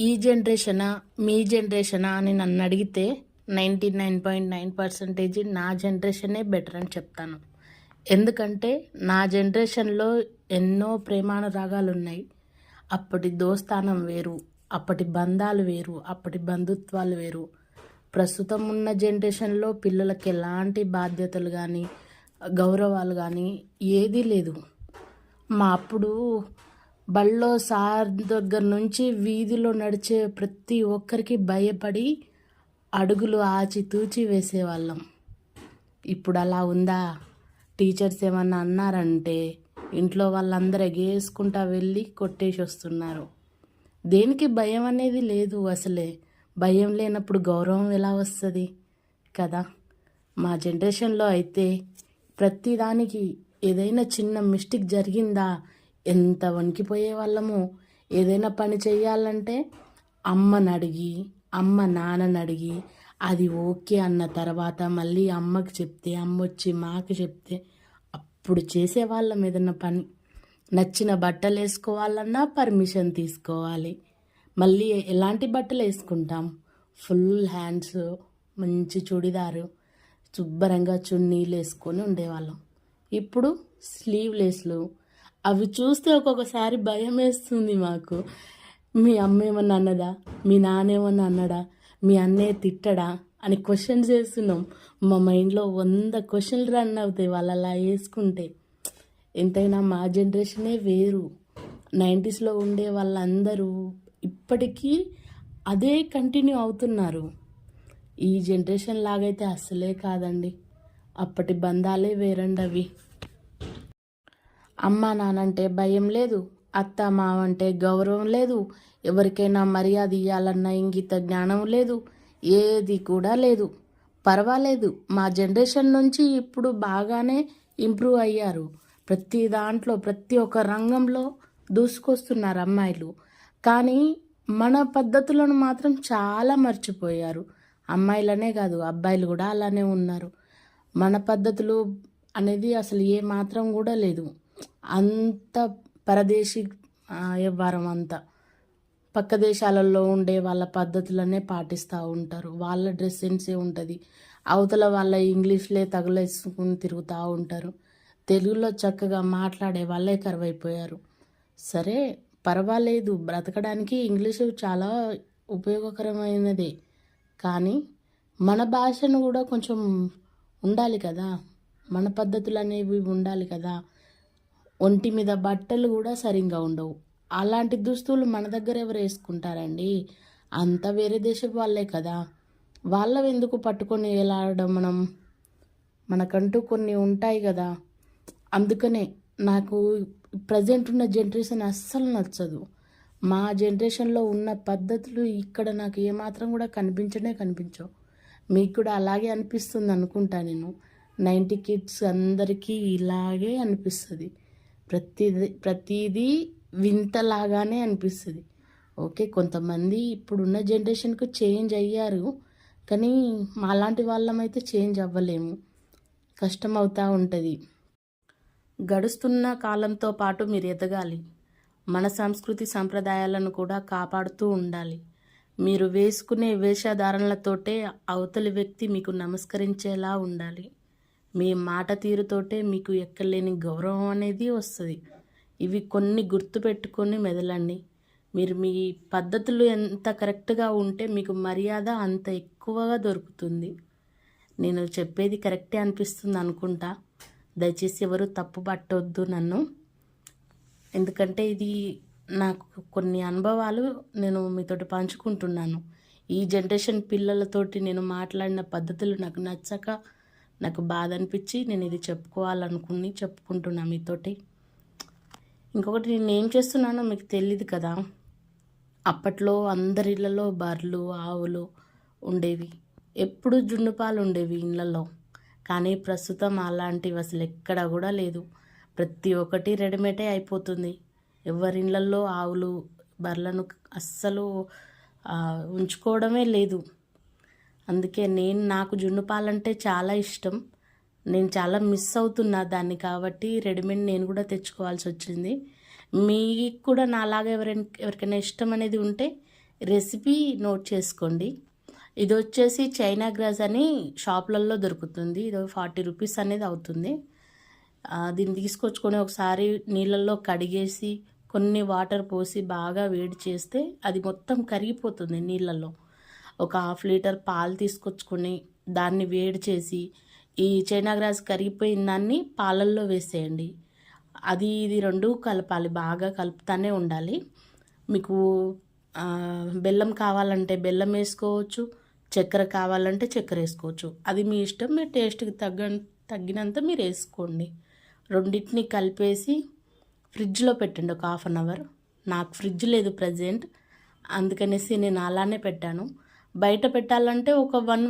ఈ జనరేషనా మీ జనరేషనా అని నన్ను అడిగితే ninety nine point nine percentage నా జనరేషనే బెటర్ అని చెప్తాను. ఎందుకంటే నా జనరేషన్లో ఎన్నో ప్రేమానురాగాలు ఉన్నాయి. అప్పటి దోస్తానం వేరు అప్పటి బంధాలు వేరు అప్పటి బంధుత్వాలు వేరు. ప్రస్తుతం ఉన్న జనరేషన్లో పిల్లలకి ఎలాంటి బాధ్యతలు కానీ గౌరవాలు కానీ ఏదీ లేదు. మా అప్పుడు బళ్ళో సార్ దగ్గర నుంచి వీధిలో నడిచే ప్రతి ఒక్కరికి భయపడి అడుగులు ఆచితూచి వేసేవాళ్ళం. ఇప్పుడు అలా ఉందా? టీచర్స్ ఏమన్నా అన్నారంటే ఇంట్లో వాళ్ళందరూ ఎగేసుకుంటా వెళ్ళి కొట్టేసి వస్తున్నారు. దేనికి భయం అనేది లేదు అసలే. భయం లేనప్పుడు గౌరవం ఎలా వస్తుంది కదా? మా జనరేషన్లో అయితే ప్రతిదానికి ఏదైనా చిన్న మిస్టేక్ జరిగిందా? ఎంత వణికిపోయే వాళ్ళము. ఏదైనా పని చేయాలంటే అమ్మని అడిగి అమ్మ నాన్నని అడిగి అది ఓకే అన్న తర్వాత మళ్ళీ అమ్మకి చెప్తే అమ్మ వచ్చి మాకు చెప్తే అప్పుడు చేసేవాళ్ళం ఏదైనా పని. నచ్చిన బట్టలు వేసుకోవాలన్నా పర్మిషన్ తీసుకోవాలి. మళ్ళీ ఎలాంటి బట్టలు వేసుకుంటాం? ఫుల్ హ్యాండ్స్ మంచి చుడిదారు శుభ్రంగా చున్నీలు వేసుకొని ఉండేవాళ్ళం. ఇప్పుడు స్లీవ్లెస్లు అవి చూస్తే ఒక్కొక్కసారి భయం వేస్తుంది మాకు. మీ అమ్మ ఏమన్నా అన్నదా? మీ నాన్న ఏమన్నా అన్నడా? మీ అన్నయ్య తిట్టడా? అని క్వశ్చన్స్ వేస్తున్నాం మా మైండ్లో వంద క్వశ్చన్లు రన్ అవుతాయి వాళ్ళు అలా వేసుకుంటే. ఎంతైనా మా జనరేషనే వేరు. నైంటీస్లో ఉండే వాళ్ళందరూ ఇప్పటికీ అదే కంటిన్యూ అవుతున్నారు. ఈ జనరేషన్ లాగైతే అస్సలే కాదండి. అప్పటి బంధాలే వేరండి అవి అమ్మ నానంటే భయం లేదు అత్త మావ అంటే గౌరవం లేదు ఎవరికైనా మర్యాద ఇవ్వాలన్న ఇంగిత జ్ఞానం లేదు ఏది కూడా లేదు. పర్వాలేదు మా జనరేషన్ నుంచి ఇప్పుడు బాగానే ఇంప్రూవ్ అయ్యారు. ప్రతి దాంట్లో ప్రతి ఒక్క రంగంలో దూసుకొస్తున్నారు అమ్మాయిలు. కానీ మన పద్ధతులను మాత్రం చాలా మర్చిపోయారు. అమ్మాయిలనే కాదు అబ్బాయిలు కూడా అలానే ఉన్నారు. మన పద్ధతులు అనేది అసలు ఏ మాత్రం కూడా లేదు. అంత పరదేశీ వ్యవహారం అంతా. పక్క దేశాలలో ఉండే వాళ్ళ పద్ధతులనే పాటిస్తూ ఉంటారు. వాళ్ళ డ్రెస్ సెన్సే ఉంటుంది. అవతల వాళ్ళ ఇంగ్లీష్లే తగులేసుకుని తిరుగుతూ ఉంటారు. తెలుగులో చక్కగా మాట్లాడే వాళ్ళే కరువైపోయారు. సరే పర్వాలేదు. బ్రతకడానికి ఇంగ్లీషు చాలా ఉపయోగకరమైనదే. కానీ మన భాషను కూడా కొంచెం ఉండాలి కదా. మన పద్ధతులు అనేవి ఉండాలి కదా. ఒంటి మీద బట్టలు కూడా సరిగ్గా ఉండవు. అలాంటి దుస్తులు మన దగ్గర ఎవరు వేసుకుంటారండి? అంతా వేరే దేశపు వాళ్ళే కదా. వాళ్ళవి ఎందుకు పట్టుకొని వేలాడడం మనం? మనకంటూ కొన్ని ఉంటాయి కదా. అందుకనే నాకు ప్రజెంట్ ఉన్న జనరేషన్ అస్సలు నచ్చదు. మా జనరేషన్లో ఉన్న పద్ధతులు ఇక్కడ నాకు ఏమాత్రం కూడా కనిపించనే కనిపించవు. మీకు కూడా అలాగే అనిపిస్తుంది అనుకుంటా నేను. నైంటీ కిడ్స్ అందరికీ ఇలాగే అనిపిస్తుంది. ప్రతిదీ ప్రతిదీ వింతలాగానే అనిపిస్తుంది. ఓకే కొంతమంది ఇప్పుడున్న జనరేషన్కు చేంజ్ అయ్యారు కానీ మాలాంటి వాళ్ళమైతే చేంజ్ అవ్వలేము. కష్టం అవుతూ ఉంటుంది. గడుస్తున్న కాలంతో పాటు మీరు ఎదగాలి. మన సంస్కృతి సంప్రదాయాలను కూడా కాపాడుతూ ఉండాలి. మీరు వేసుకునే వేషధారణలతోటే అవతలి వ్యక్తి మీకు నమస్కరించేలా ఉండాలి. మీ మాట తీరుతోటే మీకు ఎక్కలేని గౌరవం అనేది వస్తుంది. ఇవి కొన్ని గుర్తుపెట్టుకొని మెదలండి. మీరు మీ పద్ధతులు ఎంత కరెక్ట్గా ఉంటే మీకు మర్యాద అంత ఎక్కువగా దొరుకుతుంది. నేను చెప్పేది కరెక్టే అనిపిస్తుంది అనుకుంటా. దయచేసి ఎవరు తప్పు పట్టొద్దు నన్ను. ఎందుకంటే ఇది నాకు కొన్ని అనుభవాలు నేను మీతోటి పంచుకుంటున్నాను. ఈ జనరేషన్ పిల్లలతోటి నేను మాట్లాడిన పద్ధతులు నాకు నచ్చక నాకు బాధ అనిపించి నేను ఇది చెప్పుకోవాలనుకుని చెప్పుకుంటున్నా మీతోటి. ఇంకొకటి నేను ఏం చేస్తున్నానో మీకు తెలియదు కదా. అప్పట్లో అందరి ఇళ్ళలో బర్రెలు ఆవులు ఉండేవి. ఎప్పుడు జుండుపాలు ఉండేవి ఇళ్ళల్లో కానీ ప్రస్తుతం అలాంటివి అసలు ఎక్కడ కూడా లేదు. ప్రతి ఒక్కటి రెడీమేడే అయిపోతుంది. ఎవరి ఇళ్ళల్లో ఆవులు బర్రెలను అస్సలు ఉంచుకోవడమే లేదు. అందుకే నేను నాకు జున్ను పాలంటే చాలా ఇష్టం. నేను చాలా మిస్ అవుతున్నా దాన్ని కాబట్టి రెడీమేడ్ నేను కూడా తెచ్చుకోవాల్సి వచ్చింది. మీకు కూడా నాలాగా ఎవరైనా ఎవరికైనా ఇష్టం అనేది ఉంటే రెసిపీ నోట్ చేసుకోండి. ఇది వచ్చేసి చైనా గ్రాస్ అని షాప్లలో దొరుకుతుంది. ఇది ఫార్టీ రూపీస్ అనేది అవుతుంది. దీన్ని తీసుకొచ్చుకొని ఒకసారి నీళ్ళల్లో కడిగేసి కొన్ని వాటర్ పోసి బాగా వేడి చేస్తే అది మొత్తం కరిగిపోతుంది నీళ్ళల్లో. ఒక హాఫ్ లీటర్ పాలు తీసుకొచ్చుకొని దాన్ని వేడి చేసి ఈ చైనా గ్రాస్ కరిగిపోయిన దాన్ని పాలల్లో వేసేయండి. అది ఇది రెండు కలపాలి. బాగా కలుపుతూనే ఉండాలి. మీకు బెల్లం కావాలంటే బెల్లం వేసుకోవచ్చు చక్కెర కావాలంటే చక్కెర వేసుకోవచ్చు. అది మీ ఇష్టం మీ టేస్ట్కి తగ్గ తగ్గినంత మీరు వేసుకోండి. రెండింటిని కలిపేసి ఫ్రిడ్జ్లో పెట్టండి ఒక హాఫ్ అన్ అవర్. నాకు ఫ్రిడ్జ్ లేదు ప్రజెంట్. అందుకనేసి నేను అలానే పెట్టాను. బయట పెట్టాలంటే ఒక వన్